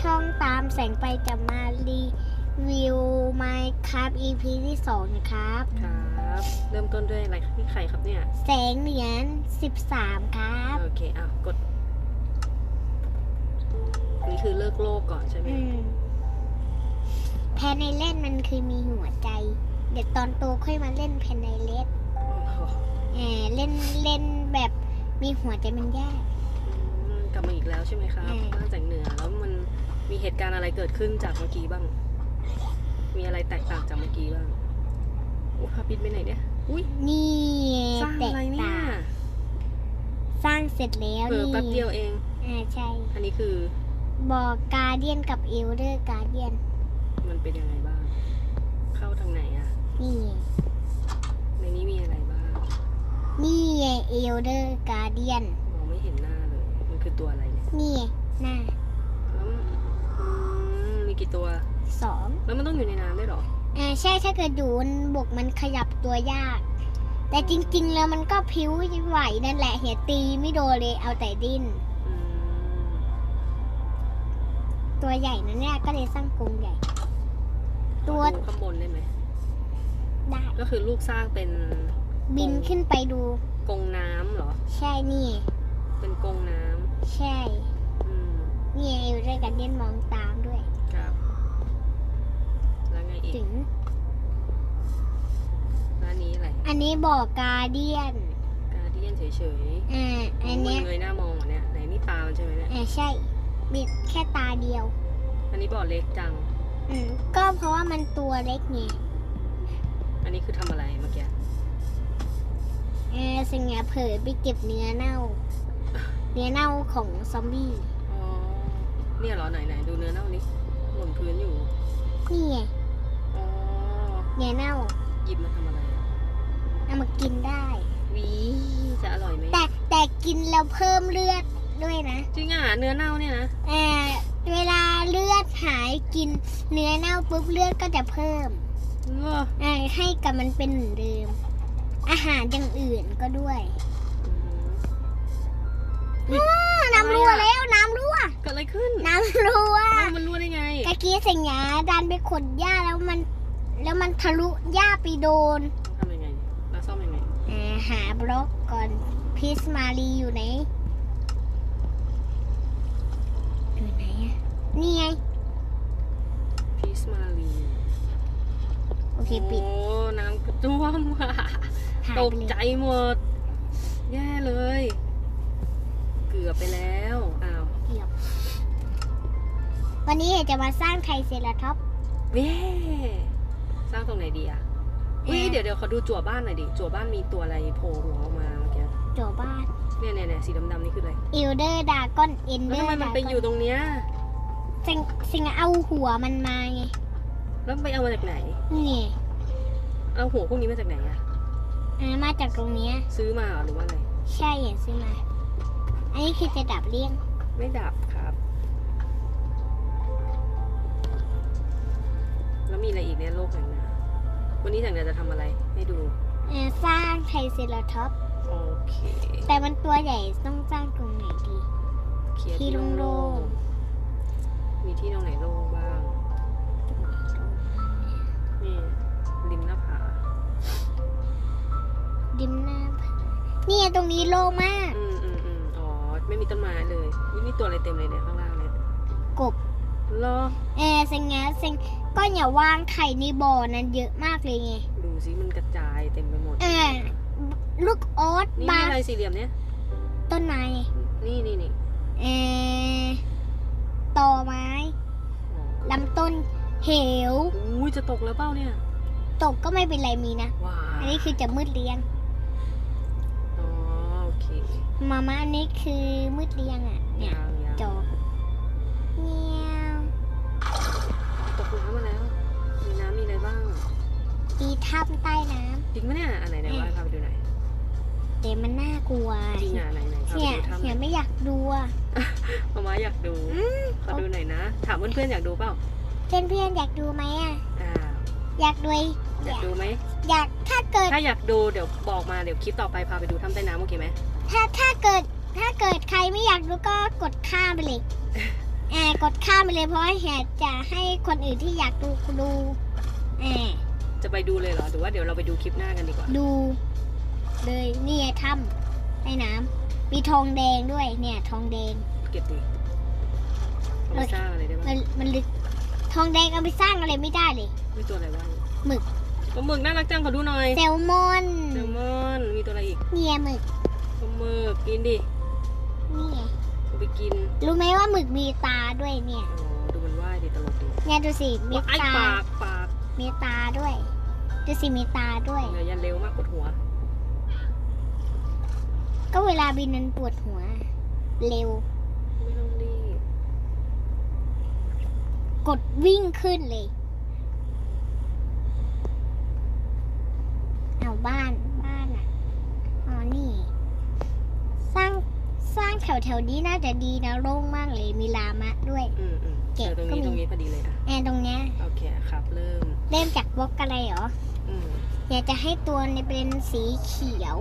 ช่องตามแสงไปจะมารีวิว Minecraft EP ที่สองนะครับ ครับ เริ่มต้นด้วยอะไรพี่ไข่ครับเนี่ย แสงเหรียญ13ครับ โอเคอะกด นี่คือเลิกโลกก่อนใช่ไหมอืมแพนในเล่นมันคือมีหัวใจ เดี๋ยวตอนโตค่อยมาเล่นแพนในเล่นโอ้โหแหมเล่นเล่นแบบมีหัวใจมันยากอืม กลับมาอีกแล้วใช่ไหมครับอืมมาจากเหนือแล้วมันมีเหตุการณ์อะไรเกิดขึ้นจากเมื่อกี้บ้าง มีอะไรแตกต่างจากเมื่อกี้บ้างโอ้พาปิดไปไหนเนี่ยอุ้ยนี่สร้างแตอะกไรเนี่ยต่างสร้างเสร็จแล้วเผลอนี่แป๊บเดียวเอง อ่าใช่ อันนี้คือบอกการเดียนกับเอลเดอร์การเดียน มันเป็นยังไงบ้าง เข้าทางไหนอะนี่ไงในนี้มีอะไรบ้าง นี่ไงเอลเดอร์การเดียน ตัวอะไรเนี่ยนี่ไงหน้าแล้วอืมมีกี่ตัว สองแล้วมันต้องอยู่ในน้ำด้วยเหรอ อ่าใช่ถ้าเกิดอยู่บนบกมันขยับตัวยาก แต่จริง ๆ แล้วมันก็พิ้วไหวนั่นแหละเหียตีไม่โดนเลยเอาแต่ดิ้น อืมตัวใหญ่นะเนี่ยก็เลยสร้างกรงใหญ่ ตัว ขอดูข้างบนได้ไหม ได้ก็คือลูกสร้างเป็นบินขึ้นไปดู กรงน้ำเหรอ ใช่นี่ เป็นกรง การเดียนมองตามด้วย ครับ แล้วไงอีกถึงแล้วอันนี้อะไรอันนี้บอกการเดียนการเดียนเฉยอ่าๆอันเนี้ยมัเงยหน้ามองเหรอเนี่ยไหนนี่ตามันใช่ไหมเนี่ยอ่าใช่ บิดแค่ตาเดียว อันนี้บ่อเล็กจัง อืมก็เพราะว่ามันตัวเล็กไงอันนี้คือทำอะไรเมื่อกี้เออสิงเงี้ยเผลอไปเก็บเนื้อเน่า เนื้อเน่าของซอมบี้อ๋อ เนี่ยเหรอไหนไหนดูเนื้อเน่านี้หล่นพื้นอยู่ นี่ไงอ๋อเนื้อเน่าหยิบมาทำอะไรอะเอามากินได้วีจะอร่อยไหมแต่แต่กินแล้วเพิ่มเลือดด้วยนะจริงอะเนื้อเน่าเนี่ยนะเออเวลาเลือดหายกินเนื้อเน่าปุ๊บเลือดก็จะเพิ่มเหรอเออให้กับมันเป็นเหมือนเดิม อาหารอย่างอื่นก็ด้วยอืมอ้อน้ำรั่วแล้วน้ำรั่ว เกิดอะไร ขึ้น น้ำรั่วน้ำมันรั่วได้ไงตะกี้สิงหยาดันไปขนหญ้าแล้วมัน แล้วมันทะลุหญ้าไปโดนทำยังไงแล้วซ่อมยังไงอ่าหาบล็อกก่อนพิสมารีอยู่ไหนอยู่ไหนอะนี่ไงพีสมาลีโอเคปิด โอ้น้ำกระจ้วมว่ะหายตไปกเลย ใจหมด แย่เลย เกือบไปแล้ว อ้าว เกือบ วันนี้จะมาสร้างไทรเซราท็อปส์เย้สร้างตรงไหนดีอะอุ้ยเอ่อเดี๋ยวเดี๋ยวขอดูจั่วบ้านหน่อยดิ จั่วบ้านมีตัวอะไรโผล่หัวออกมาเมื่อกี้จัวบ้าน เนี่ยเนี่ยเนี่ยสีดำๆนี่คืออะไรอิลเดอร์ดากอนเอนเดแล้อวร์ทำไมมันไปอยู่ตรงเนี้ย สิงสิงเอาหัวมันมาไง แล้วไปเอามาจากไหน นี่เอาหัวพวกนี้มาจากไหนอะอ่ามาจากตรงเนี้ยซื้อมาเหรอหรือว่าอะไร ใช่อย่างซื้อมา อันนี้คือจะดับเลี่ยง ไม่ดับครับแล้วมีอะ เนี่ยโลกแห่งนาวันนี้แห่งนาจะทำอะไรให้ดู เอ่อสร้างไทรเซราท็อปส์โอเคแต่มันตัวใหญ่ต้องสร้างตรงไหนดี เคลียร์ที่ที่โล่โล่ง งๆมีที่ตรงไหนโล่งบ้างนี่ริมหน้าผาดิมหน้าผาเนี่ยตรงนี้โล่งมาก อืมอืมอืมอ๋อไม่มีต้นไม้เลยอุ๊ยมีตัวอะไรเต็มเลยเนี่ยข้างล่างเนี่ยกบ เหรอเออสิงเงี้ยสิงก็อย่าวางไข่ในบ่อนั้นเยอะมากเลยไง ดูสิมันกระจายเต็มไปหมด เออ ลูกออสนี่บาอะไรสี่เหลี่ยมเนี่ยต้นไม้ไงนี่นี่นี่เออตอไม้อ๋อลำต้นเหวอุ้ยจะตกแล้วเปล่าเนี่ย ตกก็ไม่เป็นไรมีนะว้าอันนี้คือจะมืดเรียงอ๋อโอเคมาม่าอันนี้คือมืดเรียงอะเนี่ยยังยังจบเตกน้ำมาแล้ว มีน้ำมีอะไรบ้าง มีถ้ำใต้น้จริงไหมเนี่ยอันไหนไหนว่าพาไปดูหน่อยำแต่มันน่ากลัวจริงอะไหนไหนพาไปเสียดูถ้ำหเสีน่ยอยไม่อยากดูอะมามาอยากดูขอดูหน่อยนะ ถามเพื่อนๆอยากดูเปล่าเพื่อนเพื่อนๆอยากดูไหมอะอ่าอยากดูอยากดูไหม อยากถ้าเกิดถ้าอยากดูเดี๋ยวบอกมาเดี๋ยวคลิปต่อไปพาไปดูถ้ำใต้น้ำโอเคไหมถ้าถ้าเกิด ถ้าเกิดใครไม่อยากดูก็กดข้ามไปเลย แอบกดข้ามไปเลยเพราะว่าแหกจะให้คนอื่นที่อยากดูดูแอบจะไปดูเลยเหรอหรือว่าเดี๋ยวเราไปดูคลิปหน้ากันดีกว่า ดู เลยนี่ไงถ้ำใต้น้ำมีทองแดงด้วยเนี่ย ทองแดงเก็บดิเอาไปสร้างอะไรได้บ้างมันมันลึกทองแดงเอาไปสร้างอะไรไม่ได้เลย มีตัวอะไรบ้างหมึกปลาหมึกน่ารักจังขอดูหน่อยแซลมอนแซลมอนมีตัวอะไรอีกเนี่ยหมึกปลาหมึกกินดินี่ไงเอาไปกินรู้ไหมว่าหมึกมีตาด้วยเนี่ยอ๋อดูมันว่ายดิตลกดีเนี่ยดูสิมีว้ายตา ปากปากมีตาด้วย ดูสิมีตาด้วยเดี๋ยวยันเร็วมากปวดหัว ก็เวลาบินมันปวดหัว เร็ว ไม่ต้องรีบ กดวิ่งขึ้นเลย เอาบ้านบ้านอะ อ๋อ นี่ สร้างสร้าง แถวแถวๆนี้น่าจะดีนะโล่งมากเลยมีลามะด้วย อืมอืมเก็เจบอตรงก็นี้มีตรงนี้พอดีเลยอะแอนตรงเนี้ยโอเคครับ เริ่ม เริ่มจากบล็อกอะไรเหรออืมอยากจะให้ตัวเนี่ยเป็นสีเขียว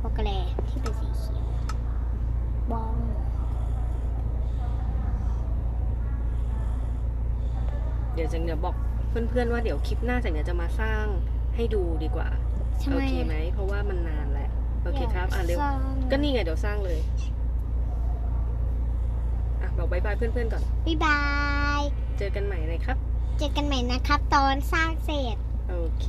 บล็อกอะไรที่เป็นสีเขียวบองเดี๋ยวจังเดี๋ยวบอกเพื่อนๆว่าเดี๋ยวคลิปหน้าจังเดี๋ยวจะมาสร้างให้ดูดีกว่าทำโอไมเคไหมเพราะว่ามันนานแล้วโอเคครับอะเร็วสง ก็นี่ไงเดี๋ยวสร้างเลย อะ บอกบายบายเพื่อนๆก่อน บ๊ายบาย เจอกันใหม่นะครับ เจอกันใหม่นะครับ ตอนสร้างเสร็จ โอเค